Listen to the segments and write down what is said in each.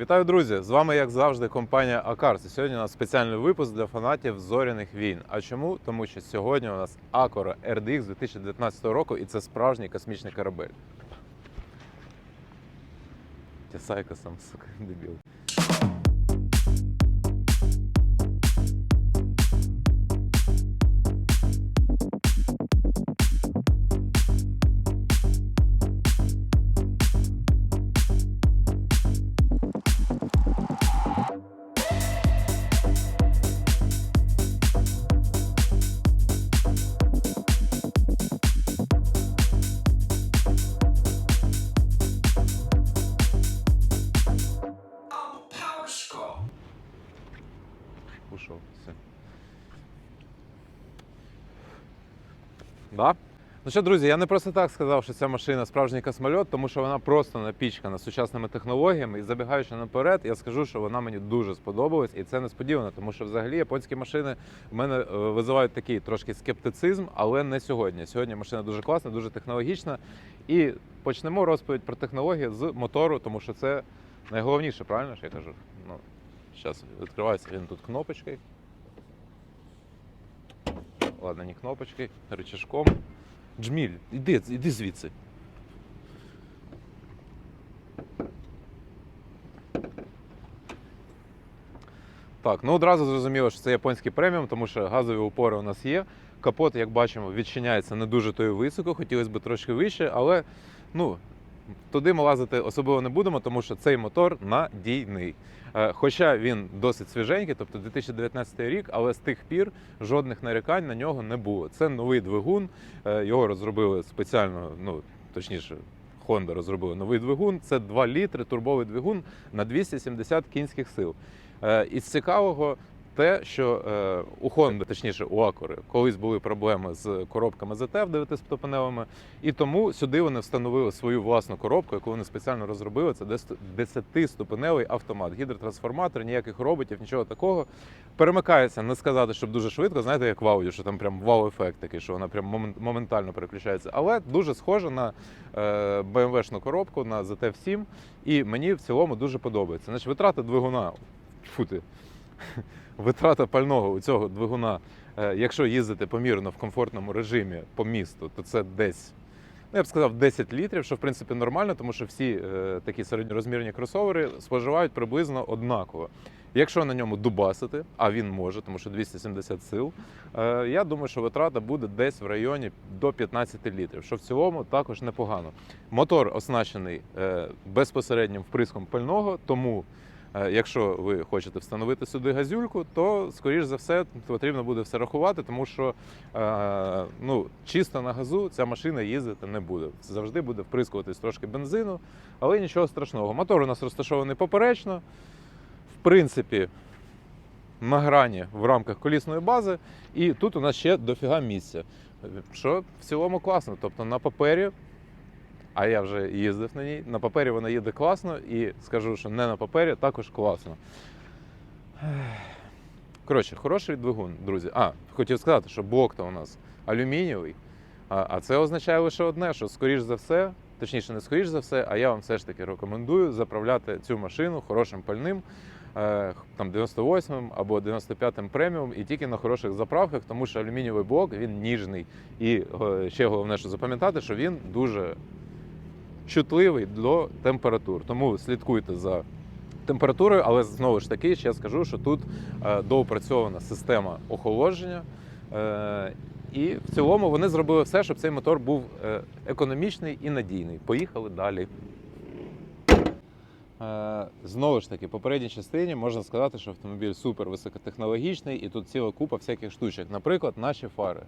Вітаю, друзі! З вами, як завжди, компанія Акарс. Сьогодні у нас спеціальний випуск для фанатів зоряних війн. А чому? Тому що сьогодні у нас Акора RDX 2019 року, і це справжній космічний корабель. Тісайка сам, сука, дебіл. Да? Ну що, друзі, я не просто так сказав, що ця машина справжній космольот, тому що вона просто напічкана сучасними технологіями. І забігаючи наперед, я скажу, що вона мені дуже сподобалась, і це несподівано, тому що взагалі японські машини в мене е, визивають такий трошки скептицизм, але не сьогодні. Сьогодні машина дуже класна, дуже технологічна. І почнемо розповідь про технології з мотору, тому що це найголовніше, правильно ж я кажу? Ну, зараз відкривається він тут кнопочкою. Ладно, не кнопочкою, рычажком. Джміль, іди, іди звідси. Так, ну одразу зрозуміло, що це японський преміум, тому що газові упори у нас є. Капот, як бачимо, відчиняється не дуже то й високо, хотілося б трошки вище, але ну, туди ми лазити особливо не будемо, тому що цей мотор надійний. Е, Хоча він досить свіженький, тобто 2019 рік, але з тих пір жодних нарікань на нього не було. Це новий двигун, е, його розробили спеціально, ну точніше. Honda розробила новий двигун. Це 2 літри турбовий двигун на 270 кінських сил. Е, Із цікавого те, що е, у Honda, точніше у Acura, колись були проблеми з коробками ZF 9-ступеневими, і тому сюди вони встановили свою власну коробку, яку вони спеціально розробили. Це 10-ступеневий автомат, гідротрансформатор, ніяких роботів, нічого такого. Перемикається, не сказати, щоб дуже швидко, знаєте, як в аудіо, що там прям вау-ефект такий, що вона прям момент- моментально переключається. Але дуже схоже на е, BMW-шну коробку, на ZF-7, і мені в цілому дуже подобається. Значить, витрата двигуна, фу ти, витрата пального у цього двигуна, е, якщо їздити помірно в комфортному режимі по місту, то це десь, ну я б сказав, 10 літрів, що в принципі нормально, тому що всі е, такі середньорозмірні кросовери споживають приблизно однаково. Якщо на ньому дубасити, а він може, тому що 270 сил, е, я думаю, що витрата буде десь в районі до 15 літрів, що в цілому також непогано. Мотор оснащений е, безпосереднім вприском пального, тому Якщо ви хочете встановити сюди газюльку, то скоріш за все потрібно буде все рахувати, тому що е, ну, чисто на газу ця машина їздити не буде. Завжди буде вприскуватись трошки бензину, але нічого страшного. Мотор у нас розташований поперечно. В принципі, на грані в рамках колісної бази, і тут у нас ще дофіга місця. Що в цілому класно. Тобто на папері а я вже їздив на ній. На папері вона їде класно, і скажу, що не на папері також класно. Коротше, хороший двигун, друзі. А, хотів сказати, що блок-то у нас алюмінієвий. А, це означає лише одне, що скоріш за все, точніше, не скоріш за все, а я вам все ж таки рекомендую заправляти цю машину хорошим пальним. е, Там 98-м або 95-м преміум і тільки на хороших заправках, тому що алюмінієвий блок він ніжний. І е, ще головне, що запам'ятати, що він дуже чутливий до температур. Тому слідкуйте за температурою, але знову ж таки ще скажу, що тут е, доопрацьована система охолодження. Е, і в цілому вони зробили все, щоб цей мотор був е, економічний і надійний. Поїхали далі. Е, Знову ж таки, в попередній частині можна сказати, що автомобіль супер високотехнологічний, і тут ціла купа всяких штучок. Наприклад, наші фари.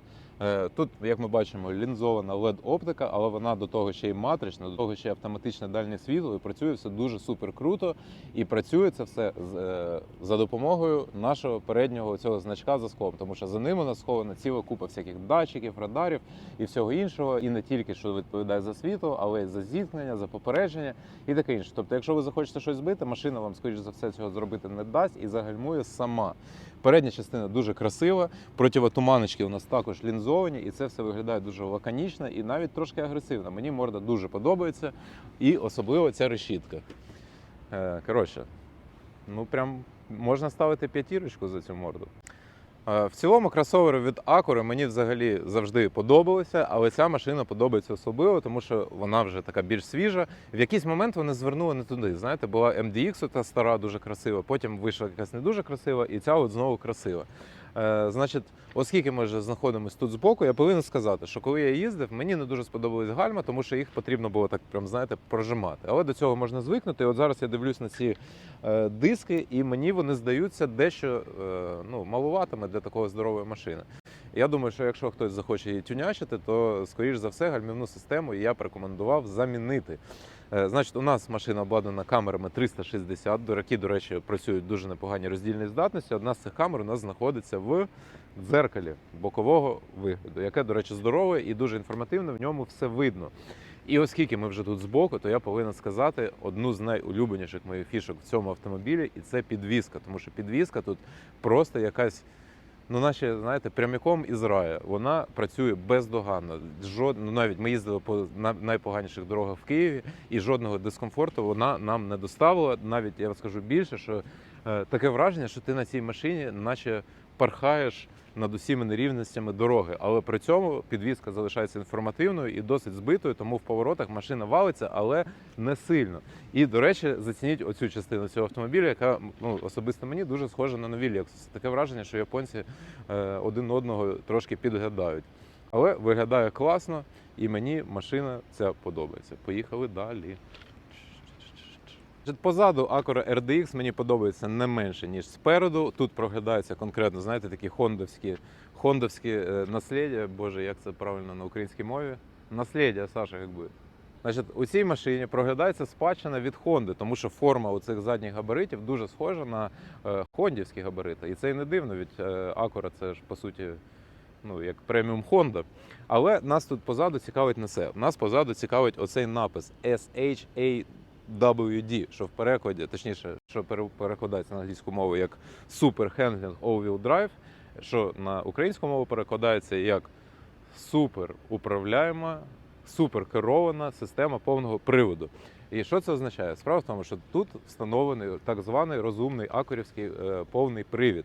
Е, Тут, як ми бачимо, лінзована led оптика, але вона до того ще й матрична, до того ще й автоматичне дальнє світло, і працює все дуже супер круто. І працює це все е, за допомогою нашого переднього цього значка за склом, тому що за ним у нас схована ціла купа всяких датчиків, радарів і всього іншого. І не тільки що відповідає за світло, але й за зіткнення, за попередження і таке інше. Тобто, якщо ви захочете щось збити, машина вам, скоріш за все, цього зробити не дасть і загальмує сама. Передня частина дуже красива, противотуманочки у нас також лінзовані, і це все виглядає дуже лаконічно і навіть трошки агресивно. Мені морда дуже подобається, і особливо ця решітка. Е, Коротше, ну прям можна ставити п'ятірочку за цю морду. Е, В цілому кросовери від Акури мені взагалі завжди подобалися, але ця машина подобається особливо, тому що вона вже така більш свіжа. В якийсь момент вони звернули не туди. Знаєте, була MDX, та стара, дуже красива, потім вийшла якась не дуже красива, і ця от знову красива. Е, значить, оскільки ми вже знаходимося тут збоку, я повинен сказати, що коли я їздив, мені не дуже сподобались гальма, тому що їх потрібно було так прям знаєте прожимати. Але до цього можна звикнути. І от зараз я дивлюсь на ці е, диски, і мені вони здаються дещо е, ну, малуватими для такої здорової машини. Я думаю, що якщо хтось захоче її тюнячити, то скоріш за все гальмівну систему я б рекомендував замінити. Е, Значить, у нас машина обладнана камерами 360, до які, до речі, працюють дуже непогані роздільні здатності. Одна з цих камер у нас знаходиться в дзеркалі бокового вигляду, яке, до речі, здорове і дуже інформативне, в ньому все видно. І оскільки ми вже тут збоку, то я повинен сказати одну з найулюбленіших моїх фішок в цьому автомобілі, і це підвізка. Тому що підвізка тут просто якась, ну наче, знаєте, прямиком із раю. Вона працює бездоганно. Жод... Ну, навіть ми їздили по найпоганіших дорогах в Києві, і жодного дискомфорту вона нам не доставила. Навіть я вам скажу більше, що е, таке враження, що ти на цій машині, наче пархаєш над усіма нерівностями дороги, але при цьому підвізка залишається інформативною і досить збитою, тому в поворотах машина валиться, але не сильно. І до речі, зацініть оцю частину цього автомобіля, яка ну особисто мені дуже схожа на нові Lexus. Таке враження, що японці е, один одного трошки підглядають. Але виглядає класно, і мені машина ця подобається. Поїхали далі. Позаду Acura RDX мені подобається не менше, ніж спереду. Тут проглядається конкретно, знаєте, такі хондовські, хондовські е, наслідя. Боже, як це правильно на українській мові? Наслідя, Саша, як би. Значить, у цій машині проглядається спадщина від Honda, тому що форма у цих задніх габаритів дуже схожа на е, хондівські габарити. І це і не дивно, від е, Acura це ж по суті ну, як преміум Honda. Але нас тут позаду цікавить не це. Нас позаду цікавить оцей напис SHA WD, що в перекладі, точніше, що перекладається на англійську мову як Super Handling All-Wheel Drive, що на українську мову перекладається як супер управляєма, супер керована система повного приводу. І що це означає? Справа в тому, що тут встановлений так званий розумний акурівський е, повний привід,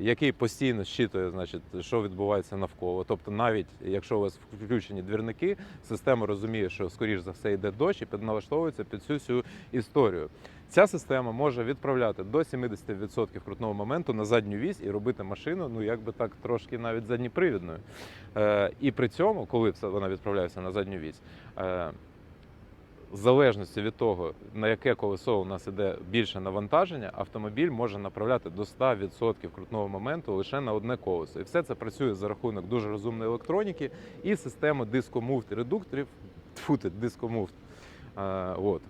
який постійно щитує, значить, що відбувається навколо. Тобто, навіть якщо у вас включені двірники, система розуміє, що скоріш за все йде дощ і підналаштовується під цю всю історію. Ця система може відправляти до 70% крутного моменту на задню вісь і робити машину, ну якби так трошки навіть задніпривідною. Е, і при цьому, коли вона відправляється на задню вісь, е, в залежності від того, на яке колесо у нас іде більше навантаження, автомобіль може направляти до 100% крутного моменту лише на одне колесо. І все це працює за рахунок дуже розумної електроніки і системи дискомуфт редукторів Тьфу ти, дискомуфт. От.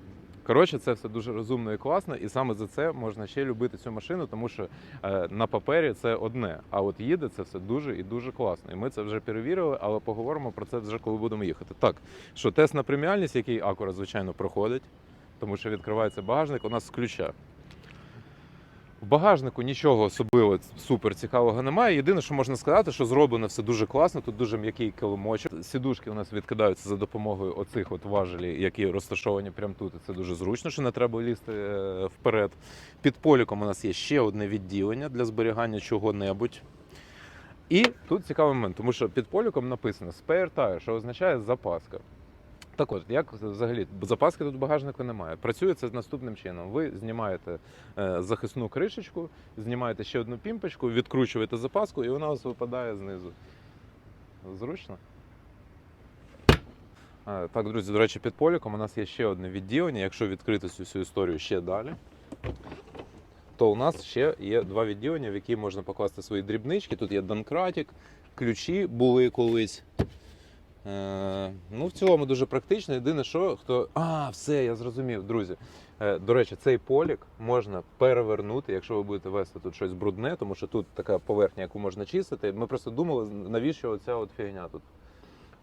Коротше, це все дуже розумно і класно, і саме за це можна ще любити цю машину, тому що е, на папері це одне, а от їде це все дуже і дуже класно. І ми це вже перевірили, але поговоримо про це вже коли будемо їхати. Так, що тест на преміальність, який акура, звичайно, проходить, тому що відкривається багажник у нас з ключа. Багажнику нічого особливо супер цікавого немає. Єдине, що можна сказати, що зроблено все дуже класно. Тут дуже м'який килимочок. Сідушки у нас відкидаються за допомогою оцих от важелів, які розташовані прямо тут. Це дуже зручно, що не треба лізти е, вперед. Під поліком у нас є ще одне відділення для зберігання чого-небудь. І тут цікавий момент, тому що під поліком написано spare tire, що означає запаска. Так от, як взагалі запаски тут в багажнику немає. Працює це наступним чином. Ви знімаєте е, захисну кришечку, знімаєте ще одну пімпочку, відкручуєте запаску, і вона у вас випадає знизу. Зручно? Е, Так, друзі, до речі, під поліком у нас є ще одне відділення. Якщо відкрити цю всю історію ще далі, то у нас ще є два відділення, в які можна покласти свої дрібнички. Тут є Донкратік, ключі були колись. Е, ну, в цілому дуже практично. Єдине, що хто. А, все, я зрозумів, друзі. Е, до речі, цей полік можна перевернути, якщо ви будете вести тут щось брудне, тому що тут така поверхня, яку можна чистити. Ми просто думали, навіщо оця от фігня тут.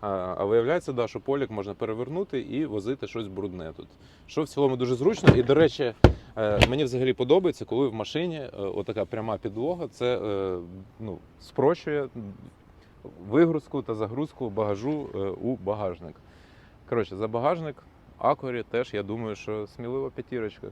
А, виявляється, да, що полік можна перевернути і возити щось брудне тут. Що в цілому дуже зручно. І, до речі, е, мені взагалі подобається, коли в машині отака пряма підлога, це ну, спрощує вигрузку та загрузку багажу е, у багажник. Коротше, за багажник Акорі теж, я думаю, що сміливо п'ятірочка.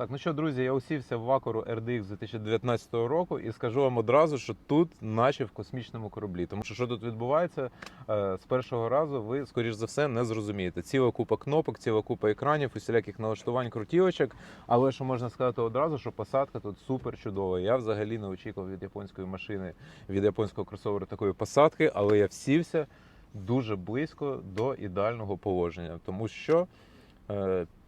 Так, ну що, друзі, я усівся в Вакуру RDX 2019 року і скажу вам одразу, що тут наче в космічному кораблі. Тому що що тут відбувається е, з першого разу, ви, скоріш за все, не зрозумієте. Ціла купа кнопок, ціла купа екранів, усіляких налаштувань, крутілочок. Але що можна сказати одразу, що посадка тут супер чудова. Я взагалі не очікував від японської машини, від японського кросовера такої посадки, але я всівся дуже близько до ідеального положення, тому що.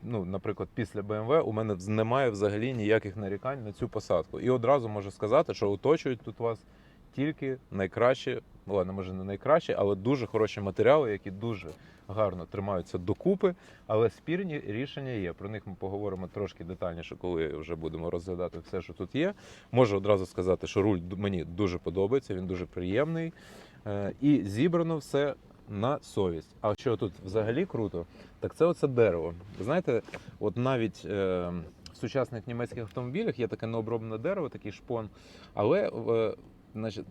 Ну, наприклад, після BMW у мене немає взагалі ніяких нарікань на цю посадку. І одразу можу сказати, що оточують тут вас тільки найкращі, ладно, може не найкращі, але дуже хороші матеріали, які дуже гарно тримаються докупи. Але спірні рішення є. Про них ми поговоримо трошки детальніше, коли вже будемо розглядати все, що тут є. Можу одразу сказати, що руль мені дуже подобається, він дуже приємний. Е, І зібрано все на совість. А що тут взагалі круто, так це оце дерево. Знаєте, от навіть е, в сучасних німецьких автомобілях є таке необроблене дерево, такий шпон, але е, значить,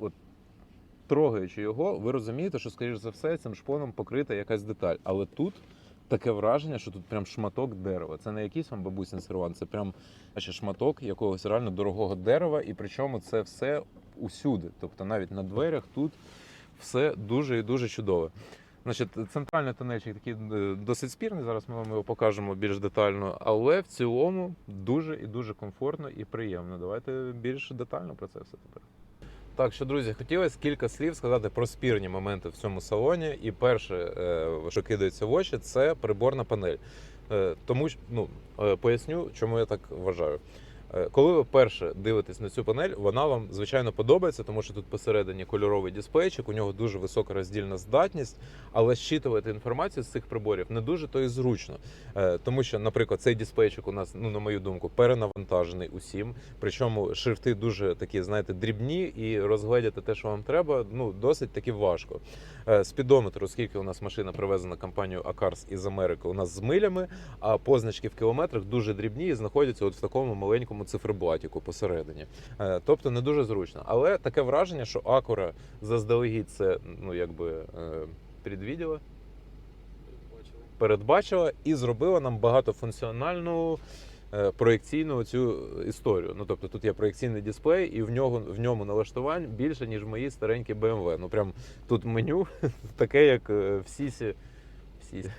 от, трогаючи його, ви розумієте, що, скоріш за все, цим шпоном покрита якась деталь. Але тут таке враження, що тут прям шматок дерева. Це не якийсь вам бабусин сервант, це прям наче шматок якогось реально дорогого дерева, і причому це все усюди. Тобто навіть на дверях тут все дуже і дуже чудове. Значить, центральний тунельчик такий е, досить спірний. Зараз ми вам його покажемо більш детально, але в цілому дуже і дуже комфортно і приємно. Давайте більш детально про це все тепер. Так що, друзі, хотілося кілька слів сказати про спірні моменти в цьому салоні. І перше, е, що кидається в очі, це приборна панель. Е, Тому ну поясню, чому я так вважаю. Е, Коли ви перше дивитесь на цю панель, вона вам звичайно подобається, тому що тут посередині кольоровий дисплейчик, у нього дуже висока роздільна здатність, але щитувати інформацію з цих приборів не дуже то і зручно. Е, Тому що, наприклад, цей дисплейчик у нас, ну на мою думку, перенавантажений усім. Причому шрифти дуже такі, знаєте, дрібні, і розгледіти те, що вам треба, ну досить таки важко. Е, Спідометр, оскільки у нас машина привезена компанією Акарс із Америки, у нас з милями, а позначки в кілометрах дуже дрібні і знаходяться от в такому маленькому циферблатіку посередині. Е, Тобто не дуже зручно. Але таке враження, що Акура заздалегідь це ну якби е, предвіділа, передбачила і зробила нам багатофункціональну. е, Проєкційну цю історію. Ну тобто тут є проєкційний дисплей, і в нього в ньому налаштувань більше, ніж мої старенькі BMW. Ну прям тут меню таке, як е, в Сісі. В Сісі.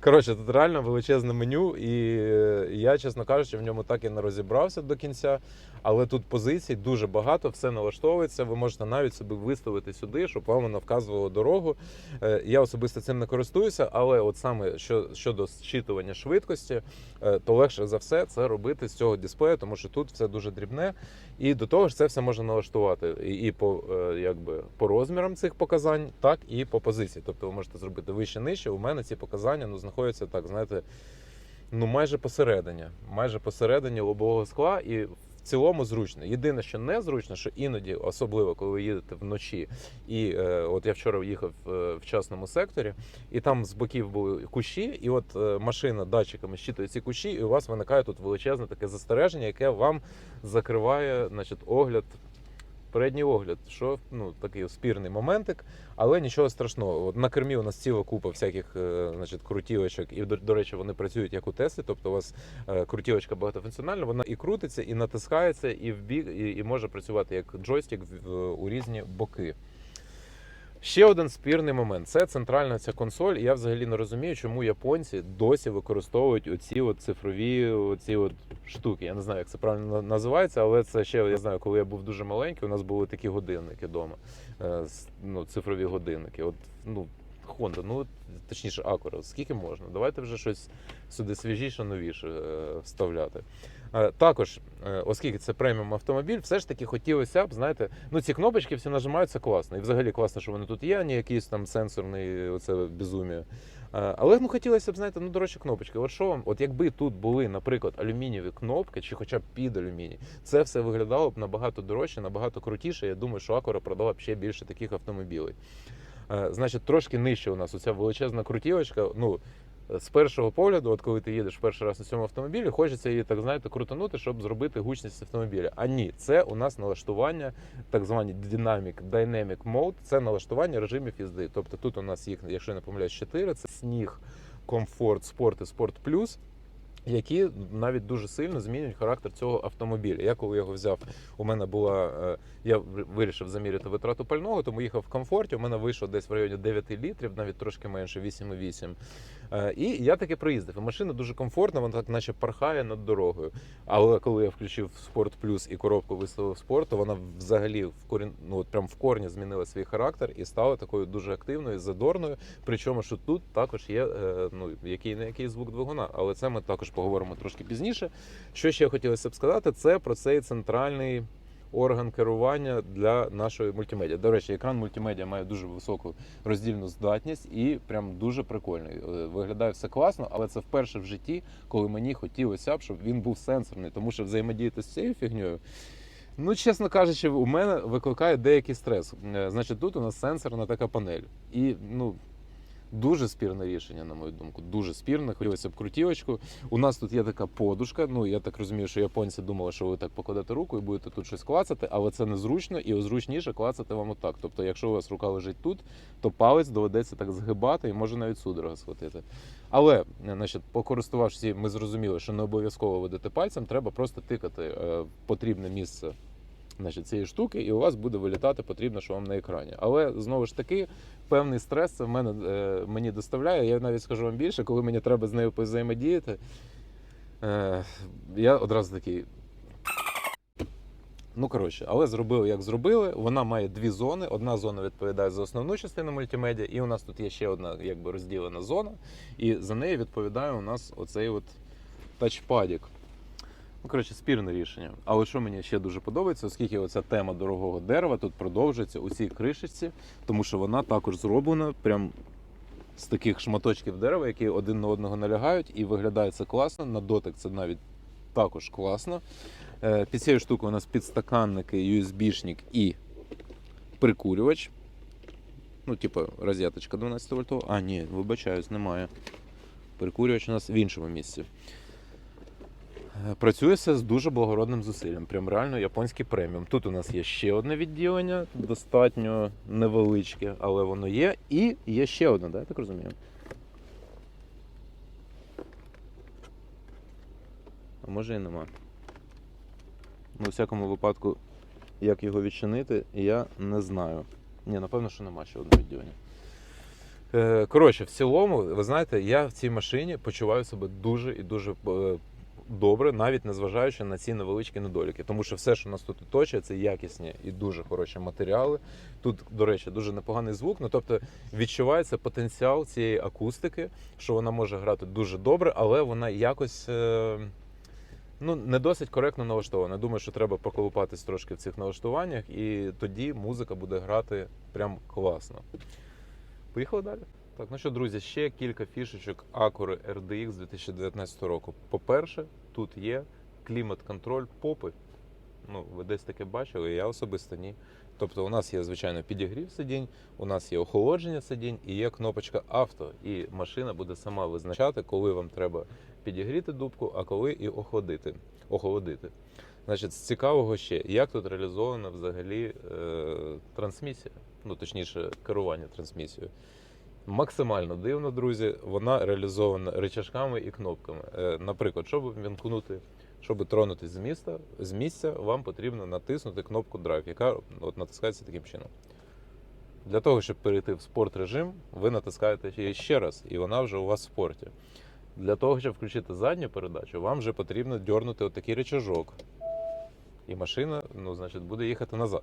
Коротше, тут реально величезне меню, і е, я, чесно кажучи, в ньому так і не розібрався до кінця. Але тут позицій дуже багато, все налаштовується. Ви можете навіть собі виставити сюди, щоб вам воно вказувало дорогу. Е, Я особисто цим не користуюся, але от саме що, щодо зчитування швидкості, е, то легше за все це робити з цього дисплею, тому що тут все дуже дрібне. І до того ж, це все можна налаштувати і, по, е, якби, по розмірам цих показань, так і по позиції. Тобто ви можете зробити вище нижче. У мене ці показання ну, знаходяться так, знаєте, ну майже посередині, майже посередині лобового скла, і цілому зручно. Єдине, що не зручно, що іноді, особливо коли ви їдете вночі, і е, от я вчора їхав е, в частному секторі, і там з боків були кущі, і от е, машина датчиками щитує ці кущі, і у вас виникає тут величезне таке застереження, яке вам закриває значить, огляд. Передній огляд, що ну такий спірний моментик, але нічого страшного. От на кермі у нас ціла купа всяких е, значить, крутілочок, і до, до речі, вони працюють як у Теслі. Тобто у вас е, крутілочка багатофункціональна, вона і крутиться, і натискається, і в бік, і, і може працювати як джойстик в- у різні боки. Ще один спірний момент це центральна ця консоль. Я взагалі не розумію, чому японці досі використовують оці от цифрові оці от штуки. Я не знаю, як це правильно називається, але це ще я знаю, коли я був дуже маленький, у нас були такі годинники вдома. е, Ну, цифрові годинники. От, ну, Honda, ну точніше, Acura, скільки можна? Давайте вже щось сюди свіжіше, новіше е, вставляти. Е, Також, е, оскільки це преміум автомобіль, все ж таки хотілося б, знаєте, ну ці кнопочки всі нажимаються класно. І взагалі класно, що вони тут є, а не якийсь там сенсорний оце безумія. Е, Але ну хотілося б, знаєте, ну дорожчі кнопочки. От що вам, от якби тут були, наприклад, алюмінієві кнопки, чи хоча б під алюміній, це все виглядало б набагато дорожче, набагато крутіше. Я думаю, що Acura продала б ще більше таких автомобілів. Е, Значить, трошки нижче у нас оця величезна крутілочка. Ну, з першого погляду, от коли ти їдеш перший раз на цьому автомобілі, хочеться її так знаєте крутанути, щоб зробити гучність автомобіля. А ні, це у нас налаштування, так звані Dynamic Dynamic Mode, це налаштування режимів їзди. Тобто тут у нас їх, якщо я не помиляюсь, 4, це сніг, комфорт, спорт і спорт плюс. Які навіть дуже сильно змінюють характер цього автомобіля. Я коли його взяв, у мене була е, я вирішив заміряти витрату пального, тому їхав в комфорті. У мене вийшло десь в районі 9 літрів, навіть трошки менше 8,8. Е, І я таки проїздив. Машина дуже комфортна, вона так наче пархає над дорогою. Але коли я включив Спорт Плюс і коробку виставив спорт, то вона взагалі в корін, ну от прям в корні змінила свій характер і стала такою дуже активною, задорною. Причому, що тут також є е, ну який не який звук двигуна, але це ми також поговоримо трошки пізніше. Що ще хотілося б сказати, це про цей центральний. Орган керування для нашої мультимедіа. До речі, екран мультимедіа має дуже високу роздільну здатність і прям дуже прикольний. Е, Виглядає все класно, але це вперше в житті, коли мені хотілося б, щоб він був сенсорний, тому що взаємодіяти з цією фігньою. Ну, чесно кажучи, у мене викликає деякий стрес. Е, Значить, тут у нас сенсорна така панель. І ну. Дуже спірне рішення, на мою думку. Дуже спірне. Хотілося б крутілочку. У нас тут є така подушка. Ну я так розумію, що японці думали, що ви так покладете руку і будете тут щось клацати, але це незручно і зручніше клацати вам отак. Тобто, якщо у вас рука лежить тут, то палець доведеться так згибати і може навіть судорога схватити. Але, е, значить, покористувавшись, ми зрозуміли, що не обов'язково водити пальцем, треба просто тикати е, в потрібне місце. Значить, цієї штуки, і у вас буде вилітати потрібно, що вам на екрані. Але знову ж таки, певний стрес це в мене е, мені доставляє. Я навіть скажу вам більше, коли мені треба з нею взаємодіяти, е, я одразу такий. Ну, коротше, але зробили, як зробили. Вона має дві зони. Одна зона відповідає за основну частину мультимедіа, і у нас тут є ще одна якби розділена зона. І за нею відповідає у нас оцей от тачпадік. Ну, коротше, спірне рішення. Але що мені ще дуже подобається, оскільки оця тема дорогого дерева тут продовжується у цій кришечці, тому що вона також зроблена прям з таких шматочків дерева, які один на одного налягають, і виглядає це класно. На дотик це навіть також класно. Е, Під цією штукою у нас підстаканники, USB-шник і прикурювач. Ну, типу, розеточка 12 вольтова. А, ні, вибачаюсь, немає. Прикурювач у нас в іншому місці. Е, Працює з дуже благородним зусиллям. Прям реально японський преміум. Тут у нас є ще одне відділення, достатньо невеличке, але воно є. І є ще одне, да, я так розумію. А може і нема. Ну, у всякому випадку, як його відчинити, я не знаю. Ні, напевно, що нема ще одного відділення. Е, Коротше, в цілому, ви знаєте, я в цій машині почуваю себе дуже і дуже е, добре, навіть незважаючи на ці невеличкі недоліки. Тому що все, що нас тут оточує, це якісні і дуже хороші матеріали. Тут, до речі, дуже непоганий звук. Ну тобто відчувається потенціал цієї акустики, що вона може грати дуже добре, але вона якось. е, Ну, не досить коректно налаштована. Думаю, що треба поколупатись трошки в цих налаштуваннях, і тоді музика буде грати прям класно. Поїхали далі. Так, ну що, друзі, ще кілька фішечок Acura RDX 2019 року. По-перше, тут є клімат-контроль попи. Ну, ви десь таке бачили, я особисто ні. Тобто у нас є, звичайно, підігрів сидінь, у нас є охолодження сидінь і є кнопочка авто. І машина буде сама визначати, коли вам треба підігріти дубку, а коли і охладити. охолодити. Значить, з цікавого ще, як тут реалізована взагалі е, трансмісія, ну точніше, керування трансмісією. Максимально дивно, друзі, вона реалізована рычажками і кнопками. Е, наприклад, щоб вімкнути, щоб тронутись з міста, з місця, вам потрібно натиснути кнопку Drive, яка от натискається таким чином. Для того, щоб перейти в спорт режим, ви натискаєте її ще раз, і вона вже у вас в спорті. Для того, щоб включити задню передачу, вам вже потрібно дьорнути отакий рычажок. І машина, ну, значить, буде їхати назад.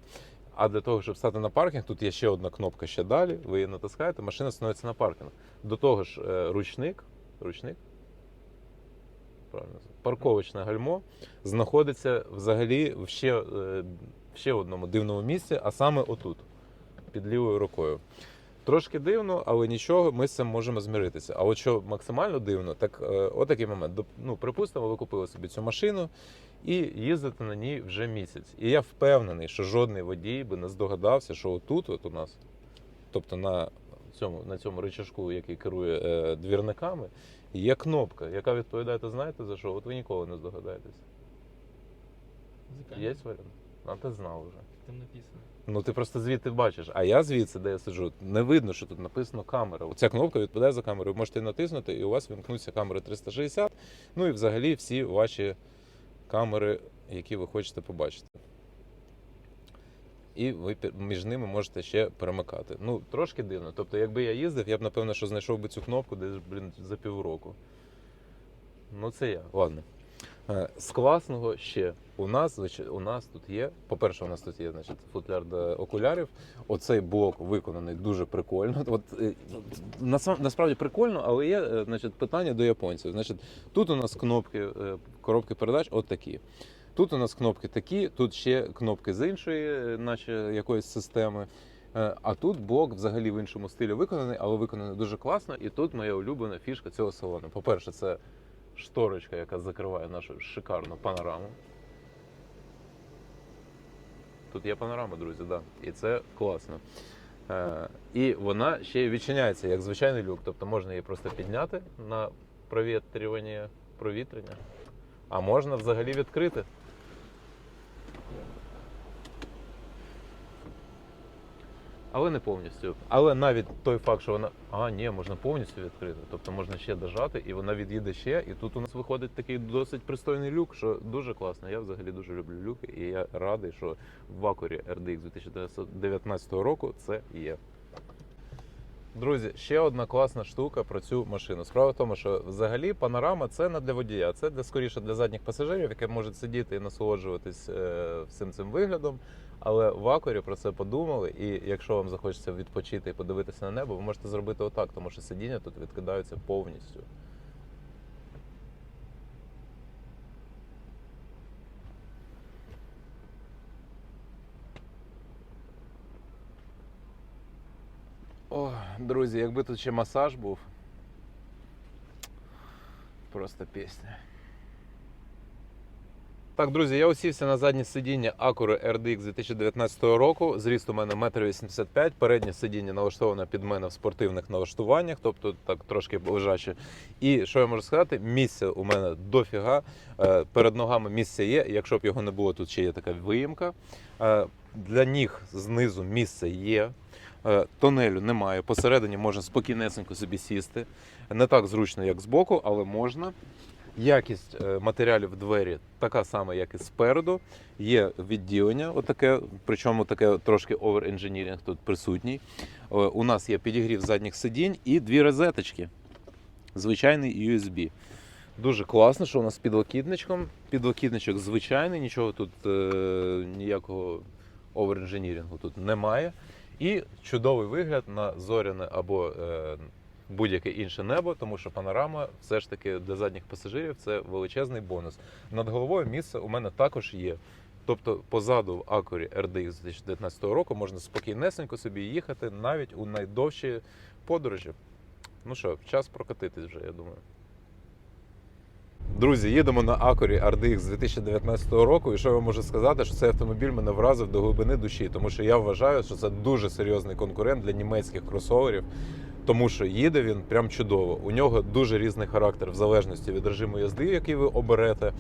А для того, щоб стати на паркінг, тут є ще одна кнопка ще далі. Ви її натискаєте, машина становиться на паркінг. До того ж, е, ручник, ручник, правильно, парковочне гальмо знаходиться взагалі в ще, е, ще одному дивному місці, а саме отут, під лівою рукою. Трошки дивно, але нічого, ми з цим можемо змиритися. А от що максимально дивно, так е, отакий момент. Доп- Ну, припустимо, ви купили собі цю машину і їздите на ній вже місяць. І я впевнений, що жодний водій би не здогадався, що отут, от у нас, тобто на цьому, на цьому рычажку, який керує е, двірниками, є кнопка, яка відповідає, то знаєте за що? От ви ніколи не здогадаєтесь. Є варіант? А ти знав вже. там написано. Ну ти просто звідти бачиш. А я звідси, де я сиджу, не видно, що тут написано камера. Ця кнопка відповідає за камеру. Ви можете натиснути, і у вас вімкнуться камери 360. Ну і взагалі всі ваші камери, які ви хочете побачити. І ви між ними можете ще перемикати. Ну, трошки дивно. Тобто, якби я їздив, я б напевно, що знайшов би цю кнопку десь, блін, за півроку. Ну, це я. Ладно. Е, З класного ще у нас, у нас тут є. По-перше, у нас тут є значить, футляр до окулярів. Оцей блок виконаний дуже прикольно. От е, насправді прикольно, але є е, значить, питання до японців. Значить, тут у нас кнопки, коробки передач, от такі. Тут у нас кнопки такі, тут ще кнопки з іншої, наче якоїсь системи. А тут блок взагалі в іншому стилі виконаний, але виконаний дуже класно. І тут моя улюблена фішка цього салону. По-перше, це шторочка, яка закриває нашу шикарну панораму. Тут є панорама, друзі, да. І це класно. Е, і вона ще відчиняється як звичайний люк. Тобто можна її просто підняти на провітрювання, провітрення, а можна взагалі відкрити. Але не повністю. Але навіть той факт, що вона. А, ні, можна повністю відкрити. Тобто можна ще дожати, і вона від'їде ще. І тут у нас виходить такий досить пристойний люк, що дуже класно. Я взагалі дуже люблю люки, і я радий, що в Вакурі RDX 2019 року це є. Друзі, ще одна класна штука про цю машину. Справа в тому, що взагалі панорама це не для водія, це для скоріше для задніх пасажирів, які можуть сидіти і насолоджуватись е, всім цим виглядом. Але в Акорі про це подумали, і якщо вам захочеться відпочити і подивитися на небо, ви можете зробити отак, тому що сидіння тут відкидаються повністю. Друзі, якби тут ще масаж був. Просто пісня. Так, друзі, я усівся на заднє сидіння Acura RDX 2019 року. Зріст у мене 1,85 м. Переднє сидіння налаштоване під мене в спортивних налаштуваннях, тобто так трошки лежаче. І що я можу сказати? Місця у мене дофіга. Е, Перед ногами місце є. Якщо б його не було, тут ще є така виїмка. Для ніг знизу місце є. Е, Тонелю немає. Посередині можна спокійнесенько собі сісти. Не так зручно, як збоку, але можна. Якість е, матеріалів в двері така сама, як і спереду. Є відділення, отаке, причому таке трошки овер-ендженірінг тут присутній. Е, У нас є підігрів задніх сидінь і дві розеточки. Звичайний USB. Дуже класно, що у нас з підлокітничком. Підлокітничок звичайний, нічого тут е, ніякого овер-ендженірінгу тут немає. І чудовий вигляд на зоряне або е, будь-яке інше небо, тому що панорама все ж таки для задніх пасажирів це величезний бонус. Над головою місце у мене також є. Тобто позаду в Acura RDX 2019 року можна спокійнесенько собі їхати навіть у найдовші подорожі. Ну що, час прокатитись вже, я думаю. Друзі, їдемо на Acura RDX 2019 року. І що я можу сказати, що цей автомобіль мене вразив до глибини душі, тому що я вважаю, що це дуже серйозний конкурент для німецьких кросоверів. Тому що їде він прям чудово. У нього дуже різний характер в залежності від режиму їзди, який ви оберете.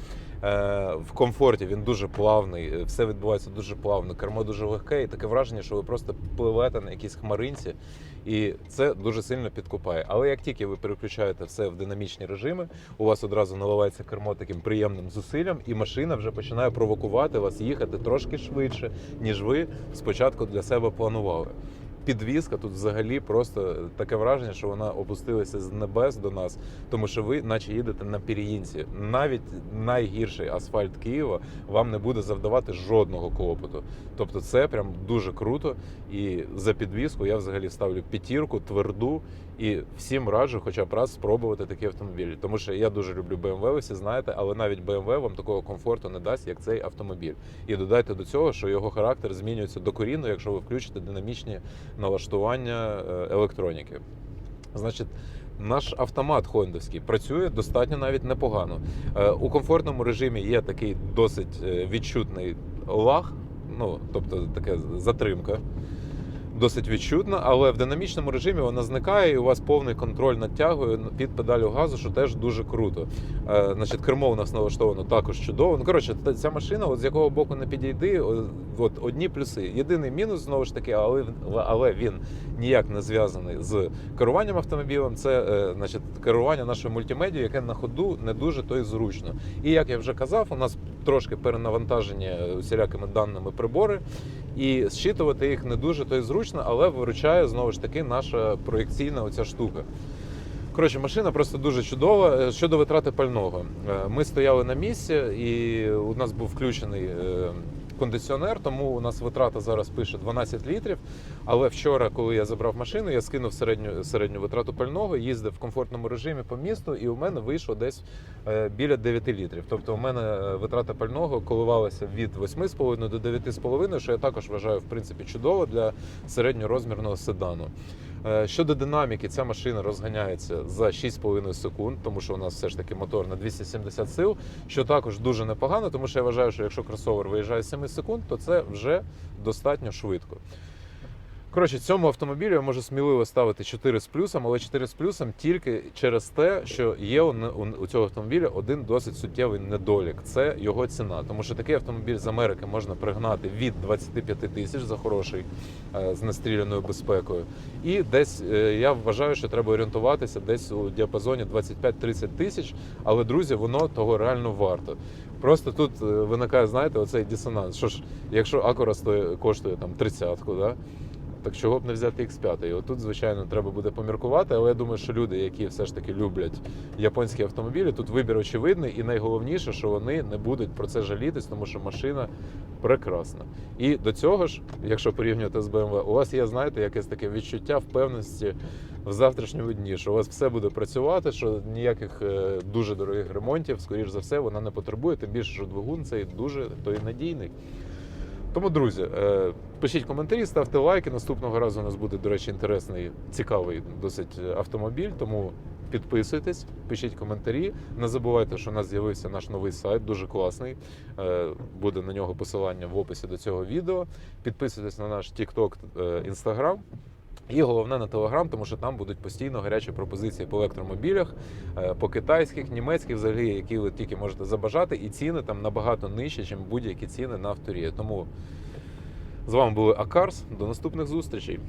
Е, В комфорті він дуже плавний, е, все відбувається дуже плавно, кермо дуже легке, і таке враження, що ви просто пливете на якійсь хмаринці, і це дуже сильно підкупає. Але як тільки ви переключаєте все в динамічні режими, у вас одразу наливається кермо таким приємним зусиллям, і машина вже починає провокувати вас їхати трошки швидше, ніж ви спочатку для себе планували. Підвізка тут взагалі просто таке враження, що вона опустилася з небес до нас, тому що ви, наче їдете на пір'їнці. Навіть найгірший асфальт Києва вам не буде завдавати жодного клопоту. Тобто, це прям дуже круто. І за підвізку я взагалі ставлю п'ятірку, тверду і всім раджу, хоча б раз спробувати такі автомобілі. Тому що я дуже люблю BMW, ви всі знаєте, але навіть BMW вам такого комфорту не дасть, як цей автомобіль. І додайте до цього, що його характер змінюється докорінно, якщо ви включите динамічні налаштування е, електроніки. Значить, наш автомат хондовський працює достатньо навіть непогано. Е, У комфортному режимі є такий досить е, відчутний лаг, ну тобто така затримка. Досить відчутна, але в динамічному режимі вона зникає, і у вас повний контроль над тягою під педалю газу, що теж дуже круто. Е, значить, кермо у нас налаштовано також чудово. Ну коротше, ця машина, от з якого боку не підійди, от одні плюси. Єдиний мінус знову ж таки, але але він ніяк не зв'язаний з керуванням автомобілем. Це е, значить керування нашою мультимедією, яке на ходу не дуже то й зручно. І як я вже казав, у нас трошки перенавантажені усілякими даними прибори. І зчитувати їх не дуже то й зручно, але виручає знову ж таки наша проєкційна оця штука. Коротше, машина просто дуже чудова. Е, Щодо витрати пального, Е, ми стояли на місці, і у нас був включений е, кондиціонер, тому у нас витрата зараз пише 12 літрів. Але вчора, коли я забрав машину, я скинув середню, середню витрату пального, їздив в комфортному режимі по місту, і у мене вийшло десь е, біля 9 літрів. Тобто, у мене е, витрата пального коливалася від 8,5 до 9,5, що я також вважаю в принципі чудово для середньорозмірного седану. Е, Щодо динаміки, ця машина розганяється за 6,5 секунд, тому що у нас все ж таки мотор на 270 сил, що також дуже непогано, тому що я вважаю, що якщо кросовер виїжджає з 7 секунд, то це вже достатньо швидко. Коротше, цьому автомобілю я можу сміливо ставити 4 з плюсом, але 4 з плюсом тільки через те, що є у, цього автомобіля один досить суттєвий недолік. Це його ціна. Тому що такий автомобіль з Америки можна пригнати від 25 тисяч за хороший е, з настріляною безпекою. І десь е, я вважаю, що треба орієнтуватися десь у діапазоні 25-30 тисяч. Але друзі, воно того реально варто. Просто тут е, виникає, знаєте, оцей дисонанс. Що ж, якщо стоїть, коштує там тридцятку, да? Так чого б не взяти X5? І отут, звичайно, треба буде поміркувати, але я думаю, що люди, які все ж таки люблять японські автомобілі, тут вибір очевидний, і найголовніше, що вони не будуть про це жалітись, тому що машина прекрасна. І до цього ж, якщо порівнювати з BMW, у вас є, знаєте, якесь таке відчуття впевненості в завтрашньому дні, що у вас все буде працювати, що ніяких е, дуже дорогих ремонтів, скоріш за все, вона не потребує, тим більше, що двигун цей дуже той надійний. Тому, друзі, е, пишіть коментарі, ставте лайки. Наступного разу у нас буде, до речі, інтересний, цікавий досить автомобіль. Тому підписуйтесь, пишіть коментарі. Не забувайте, що у нас з'явився наш новий сайт, дуже класний. Е, Буде на нього посилання в описі до цього відео. Підписуйтесь на наш TikTok, е, Instagram. І головне на Телеграм, тому що там будуть постійно гарячі пропозиції по електромобілях, е, по китайських, німецьких, взагалі, які ви тільки можете забажати, і ціни там набагато нижчі, ніж будь-які ціни на авторі. Тому з вами були Акарс. До наступних зустрічей.